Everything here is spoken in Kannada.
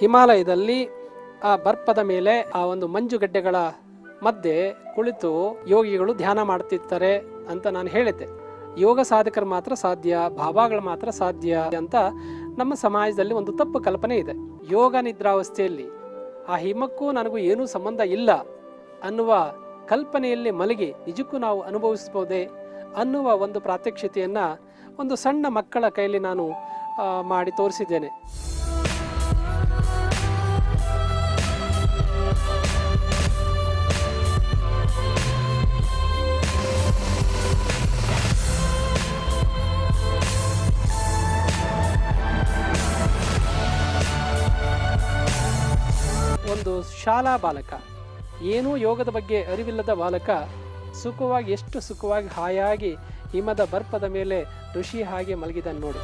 ಹಿಮಾಲಯದಲ್ಲಿ ಆ ಬರ್ಪದ ಮೇಲೆ ಆ ಒಂದು ಮಂಜುಗಡ್ಡೆಗಳ ಮಧ್ಯೆ ಕುಳಿತು ಯೋಗಿಗಳು ಧ್ಯಾನ ಮಾಡ್ತಿರ್ತಾರೆ ಅಂತ ನಾನು ಹೇಳಿದ್ದೆ. ಯೋಗ ಸಾಧಕರು ಮಾತ್ರ ಸಾಧ್ಯ, ಭಾವಗಳು ಮಾತ್ರ ಸಾಧ್ಯ ಅಂತ ನಮ್ಮ ಸಮಾಜದಲ್ಲಿ ಒಂದು ತಪ್ಪು ಕಲ್ಪನೆ ಇದೆ. ಯೋಗ ನಿದ್ರಾವಸ್ಥೆಯಲ್ಲಿ ಆ ಹಿಮಕ್ಕೂ ನನಗೂ ಏನೂ ಸಂಬಂಧ ಇಲ್ಲ ಅನ್ನುವ ಕಲ್ಪನೆಯಲ್ಲಿ ಮಲಗಿ ನಿಜಕ್ಕೂ ನಾವು ಅನುಭವಿಸ್ಬೋದೇ ಅನ್ನುವ ಒಂದು ಪ್ರಾತ್ಯಕ್ಷತೆಯನ್ನು ಒಂದು ಸಣ್ಣ ಮಕ್ಕಳ ಕೈಯಲ್ಲಿ ನಾನು ಮಾಡಿ ತೋರಿಸಿದ್ದೇನೆ. ಒಂದು ಶಾಲಾ ಬಾಲಕ. ಏನೂ ಯೋಗದ ಬಗ್ಗೆ ಅರಿವಿಲ್ಲದ ಬಾಲಕ, ಸುಖವಾಗಿ ಎಷ್ಟು ಸುಖವಾಗಿ ಹಾಯಾಗಿ ಹಿಮದ ಬರ್ಪದ ಮೇಲೆ ಋಷಿ ಹಾಗೆ ಮಲಗಿದ ನೋಡು.